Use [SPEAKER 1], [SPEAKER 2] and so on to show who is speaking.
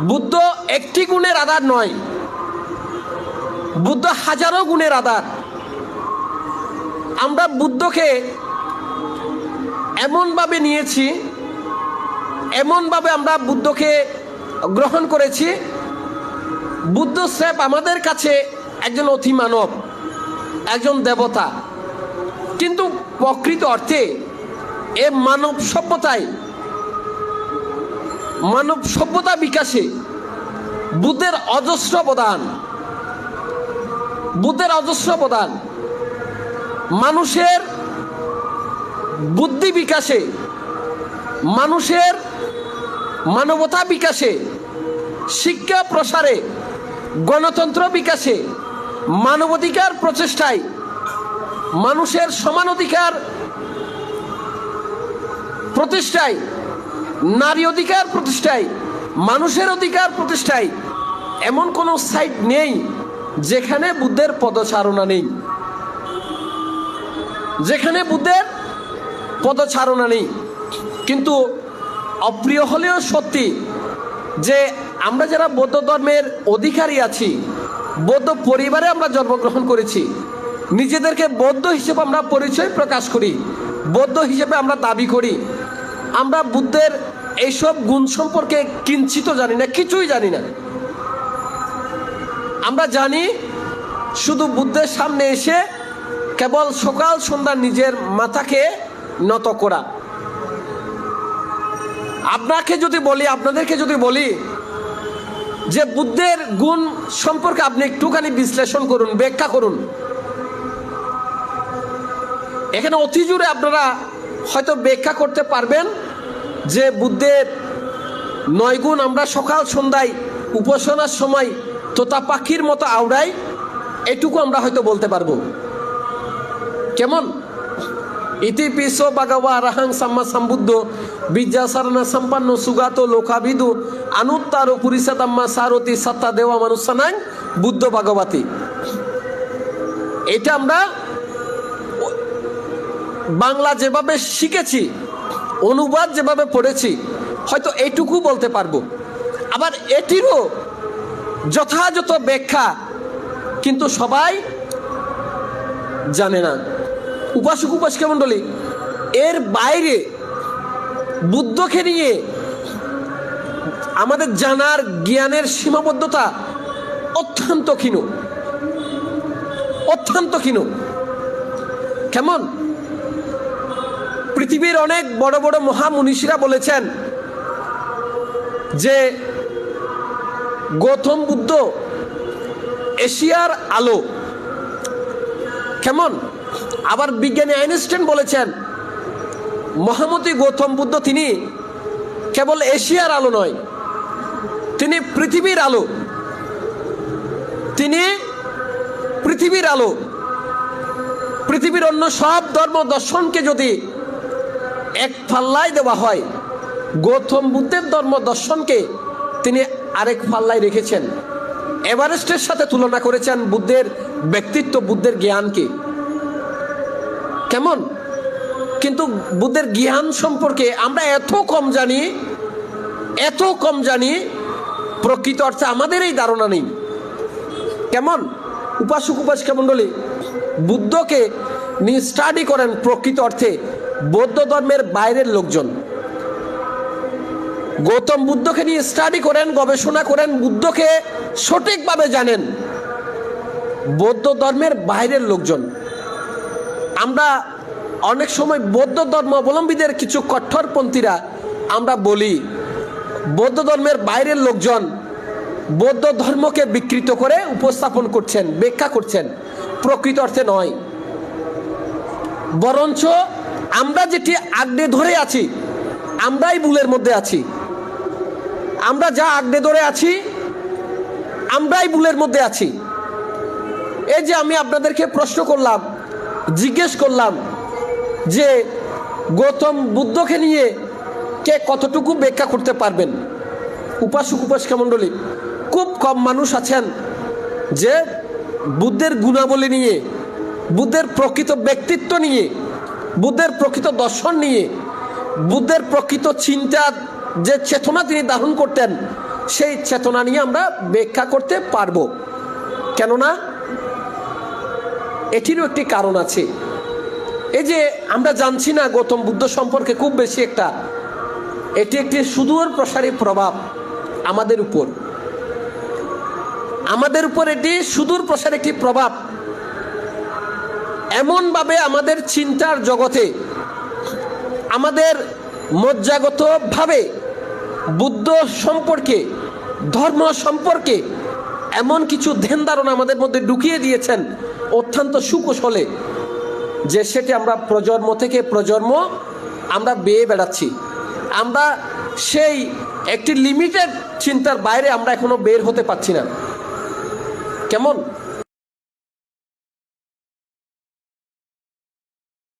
[SPEAKER 1] বুদ্ধ একটি গুণের আধার নয়। বুদ্ধ হাজারো গুণের আধার। আমরা বুদ্ধকে এমনভাবে নিয়েছি, এমনভাবে আমরা বুদ্ধকে গ্রহণ করেছি। বুদ্ধ স্রেফ আমাদের কাছে একজন অতি মানব, একজন দেবতা। কিন্তু প্রকৃত অর্থে এ মানব সভ্যতায় মানব সভ্যতা বিকাশে বুদ্ধের অজস্র অবদান। বুদ্ধের অজস্র অবদান। মানুষের বুদ্ধি বিকাশে, মানুষের মানবতা বিকাশে, শিক্ষা প্রসারে, গণতন্ত্র বিকাশে, মানবাধিকার প্রচেষ্টায়, মানুষের সমান অধিকার প্রতিষ্ঠায় নারী অধিকার প্রতিষ্ঠায়, মানুষের অধিকার প্রতিষ্ঠায় এমন কোনো সাইট নেই যেখানে বুদ্ধের পদচারণা নেই। যেখানে বুদ্ধের পদচারণা নেই। কিন্তু অপ্রিয় হলেও সত্যি যে আমরা যারা বৌদ্ধ ধর্মের অধিকারী আছি, বৌদ্ধ পরিবারে আমরা জন্মগ্রহণ করেছি, নিজেদেরকে বৌদ্ধ হিসেবে আমরা পরিচয় প্রকাশ করি, বৌদ্ধ হিসেবে আমরা দাবি করি আমরা বুদ্ধের এইসব গুণ সম্পর্কে কিঞ্চিত জানি না, কিছুই জানি না। আমরা জানি শুধু বুদ্ধের সামনে এসে কেবল সকাল সন্ধ্যা নিজের মাথাকে নত করা। আপনাকে যদি বলি, আপনাদেরকে যদি বলি যে বুদ্ধের গুণ সম্পর্কে আপনি একটুখানি বিশ্লেষণ করুন, ব্যাখ্যা করুন। এখানে অতি জুড়ে আপনারা হয়তো ব্যাখ্যা করতে পারবেন। যে বুদ্ধের নয় গুণ আমরা সকাল সন্ধ্যায় উপাসনার সময় তোতা পাখির মতো আওড়াই, এটুকু আমরা হয়তো বলতে পারব। কেমন? ইতি পিস বাগাওয়া রাহাং সাম্মা সম্বুদ্ধ, বিদ্যাসারণা সম্পন্ন সুগাত লোকাবিদু আনুত্তার পুরিসাতাম্মা সারতি সত্তা দেওয়া মানুষানাং বুদ্ধ ভাগবতী এটা আমরা বাংলা যেভাবে শিখেছি অনুবাদ যেভাবে পড়েছি, হয়তো এটুকু বলতে পারব। আবার এটিরও যথাযথ ব্যাখ্যা কিন্তু সবাই জানে না। উপাসক উপাসিকা মণ্ডলী, এর বাইরে বুদ্ধকে নিয়ে আমাদের জানার জ্ঞানের সীমাবদ্ধতা অত্যন্ত ক্ষীণ। অত্যন্ত ক্ষীণ। কেমন? পৃথিবীর অনেক বড় বড় মহামনীষীরা বলেছেন যে গৌতম বুদ্ধ এশিয়ার আলো, কেমন? আবার বিজ্ঞানী আইনস্টাইন বলেছেন, মহামতি গৌতম বুদ্ধ তিনি কেবল এশিয়ার আলো নয়, তিনি পৃথিবীর আলো। তিনি পৃথিবীর আলো, পৃথিবীর অন্য সব ধর্ম দর্শনকে যদি এক পাল্লায় দেওয়া হয়। গৌতম বুদ্ধের ধর্ম দর্শনকে তিনি আরেক পাল্লায় রেখেছেন। এভারেস্টের সাথে তুলনা করেছেন বুদ্ধের ব্যক্তিত্ব, বুদ্ধের জ্ঞানকে। কেমন? কিন্তু বুদ্ধের জ্ঞান সম্পর্কে আমরা এত কম জানি, এত কম জানি, প্রকৃত অর্থে আমাদের এই ধারণা নেই। কেমন? উপাসক, উপাসিকা মণ্ডলী, বুদ্ধকে নিয়ে স্টাডি করেন প্রকৃত অর্থে। বৌদ্ধ ধর্মের বাইরের লোকজন। গৌতম বুদ্ধকে নিয়ে স্টাডি করেন, গবেষণা করেন, বুদ্ধকে সঠিকভাবে জানেন। বৌদ্ধ ধর্মের বাইরের লোকজন। আমরা অনেক সময় বৌদ্ধ ধর্ম অবলম্বীদের কিছু কঠোরপন্থীরা আমরা বলি, বৌদ্ধ ধর্মের বাইরের লোকজন বৌদ্ধ ধর্মকে বিকৃত করে উপস্থাপন করছেন, ব্যাখ্যা করছেন। প্রকৃত অর্থে নয়। বরঞ্চ আমরা যেটি আগড়ে ধরে আছি, আমরাই ভুলের মধ্যে আছি। আমরা যা আগড়ে ধরে আছি, আমরাই ভুলের মধ্যে আছি। এই যে আমি আপনাদেরকে প্রশ্ন করলাম, জিজ্ঞেস করলাম যে গৌতম বুদ্ধকে নিয়ে কে কতটুকু ব্যাখ্যা করতে পারবেন? উপাসক, উপাসিকা মণ্ডলী, খুব কম মানুষ আছেন যে বুদ্ধের গুণাবলী নিয়ে, বুদ্ধের প্রকৃত ব্যক্তিত্ব নিয়ে বুদ্ধের প্রকৃত দর্শন নিয়ে, বুদ্ধের প্রকৃত চিন্তা যে চেতনা তিনি দাহন করতেন, সেই চেতনা নিয়ে আমরা ব্যাখ্যা করতে পারব। কেননা, এটিরও একটি কারণ আছে। এই যে আমরা জানছি না গৌতম বুদ্ধ সম্পর্কে খুব বেশি একটা, এটি একটি সুদূর প্রসারী প্রভাব আমাদের উপর। আমাদের উপর এটি সুদূর প্রসারী একটি প্রভাব। এমনভাবে আমাদের চিন্তার জগতে, আমাদের মজ্জাগতভাবে বুদ্ধ সম্পর্কে, ধর্ম সম্পর্কে এমন কিছু ধ্যান ধারণা আমাদের মধ্যে ঢুকিয়ে দিয়েছেন অত্যন্ত সুকুশলে, যে সেটি আমরা প্রজন্ম থেকে প্রজন্ম আমরা বেয়ে বেড়াচ্ছি। আমরা সেই একটি লিমিটেড চিন্তার বাইরে আমরা এখনও বের হতে পারছি না। কেমন?